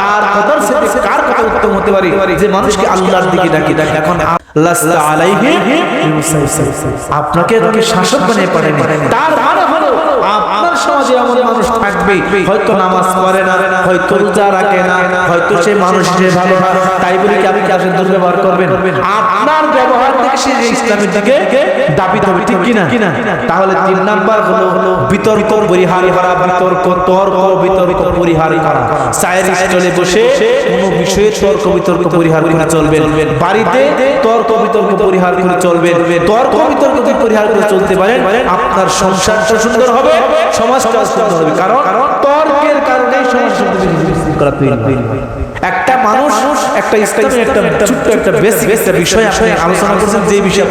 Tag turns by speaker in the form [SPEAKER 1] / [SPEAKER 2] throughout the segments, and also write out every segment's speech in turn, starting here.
[SPEAKER 1] তার কথার সাথে কার কথা উত্তম হতে পারে? যে মানুষকে আল্লাহর দিকে ডাকে এখন লাস্তা আলাইহি বিমুসাইসির। আপনাকে তাকে শাসক বানিয়ে পারেন। তার মানে হলো আপনার সমাজে এমন মানুষ থাকবে, হয়তো নামাজ পড়ে না, হয়তো রোজা রাখে না, হয়তো সে মানুষ যে ভালো না তাই বলে কি আপনি কাছে দুর্ব্যবহার করবেন? আপনার ব্যবহার থেকে সে ইসলামের দিকে দাবি হবে ঠিক কিনা? তাহলে তিন নাম্বার হলো বিতর্ক, পরিহার করা, বিতর্ক, তর্ক, বিতর্ক, পরিহার করা। চায়ের স্টলে বসে কোনো বিষয়ে তর্ক, বিতর্ক, পরিহার করে চলবেন। বাড়িতে তর্ক, বিতর্ক, পরিহার করে চলবেন। তর্ক, বিতর্ক, পরিহার করে চলতে পারেন। আপনার সংসারটা সুন্দর হবে একটা মানুষ, একটা বিষয় আলোচনা করছেন, যে বিষয়ে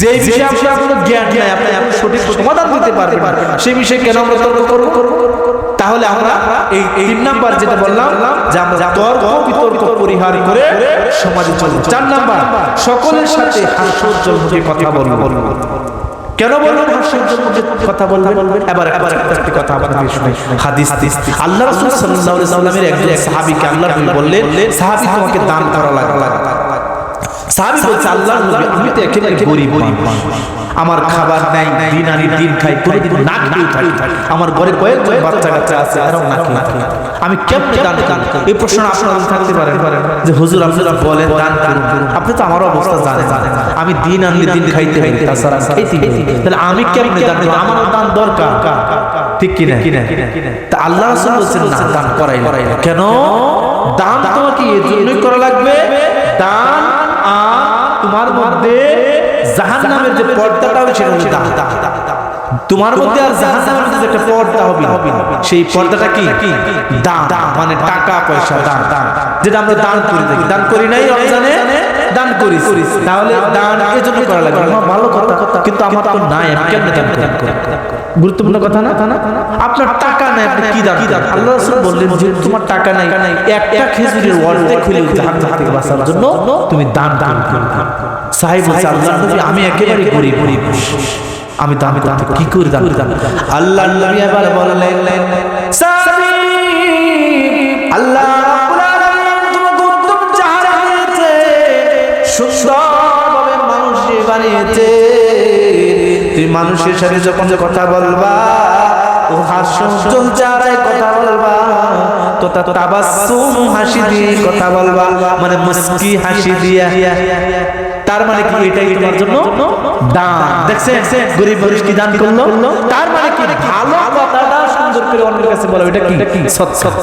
[SPEAKER 1] যে বিষয়ে আপনার জ্ঞান নাই, আপনি সঠিক সমাধান দিতে পারবেন সেই বিষয়ে কেন আমরা তাহলে আমরা এই তিন নাম্বার যেটা বললাম, যে তর্ক, বিতর্ক পরিহার করে সমাজে চলব চার নাম্বার, সকলের সাথে হাস্যোজ্জ্বল কথা বলব। কেন বলবেন? হাস্যোজ্জ্বল মুখে কথা বলবেন? এবার এবার একটি কথা আপনাদের শুনাই। হাদিস আল্লাহ রাসূল সাল্লাল্লাহু আলাইহি আল্লাহ বললেন, সাহাবী, তোমাকে দান করা লাগবে। সাহাবী বলছে আল্লাহর নবী। আমি তো একেবারে গরিব আমার খাবার নাই দিন আনি দিন খাই না খেয়ে থাকি। আমার ঘরে কয়েকজন বাচ্চা কাচ্চা আছে না খেয়ে আমি কেমনে দান দান এই প্রশ্ন আপনারা থাকতে পারেন যে হুজুর আপনারা বলেন দান করুন। আপনি তো আমার অবস্থা জানেন। আমি দিন আনলে দিন খাইতে হয় তাছাড়া খাইতে তাহলে আমি কেমনে দান আমার দান দরকার। ঠিক কিনা? কিনা? তা আল্লাহ রাসূল বলছেন না দান করাই কেন? দান তোমাকে এই জন্যই করা লাগবে জাহান্নামের যে পর্দাটা হবে সেটা হচ্ছে তোমার মধ্যে আর জাহান্নামের মধ্যে যে একটা পর্দা হবে সেই পর্দাটা কি? দান। মানে টাকা পয়সা দান। যেটা আমরা দান করি থাকি দান করি নাই রমজানে। দান করি তাহলে দান এই জন্য করা লাগবে। হ্যাঁ, ভালো কথা। কিন্তু আমার তো নাই আমি কেমনে দান দান করি গুরুত্বপূর্ণ কথা না? না আপনার টাকা নাই আপনি কি দান আল্লাহ রাসূল বললেন যে তোমার টাকা নাই একটা খেজুরের অর্ধেক খুলে জাহান্নাম থেকে বাঁচার জন্য তুমি দান দান করো সাহেব বলছে আল্লাহ নবী আমি একেবারে গরিব গরিব আমি দান করতে কি করে দান আল্লাহ নবী এবার বললেন সাহাবী আল্লাহ তুই মানুষের সাথে যখন কথা বলবা, ও হাস্যোজ্জ্বল চেহারায় কথা বলবা, তো তা তাবাসসুম হাসি দিয়ে কথা বলবা মানে মুস্কি হাসি দিয়া। তার মানে কি? এটাই তোমার জন্য দান। দেখছেন? গরিব মানুষ কি দান করল? তার মানে কি? ভালো কথাটা সুন্দর করে অন্যের কাছে বলা, এটা কি? সৎ সৎ।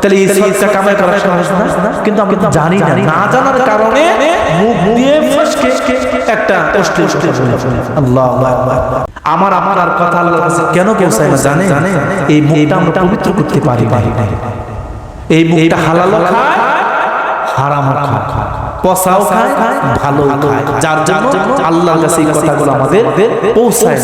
[SPEAKER 1] তাহলে এই সৎটা কামাই করা সহজ না? কিন্তু আমরা জানি না। না জানার কারণে মুখ দিয়ে ফসকে একটা। আল্লাহ আল্লাহ আমার আমার আর কথা আল্লাহ কেন পৌঁছায় না জানে? এই মুখটা আমরা পবিত্র করতে পারি এই মুখটা হালাল খায় পসাও খায়। ভালো খায়। যার জন্য আল্লাহর কাছে এই কথাগুলো আমাদের পৌঁছায়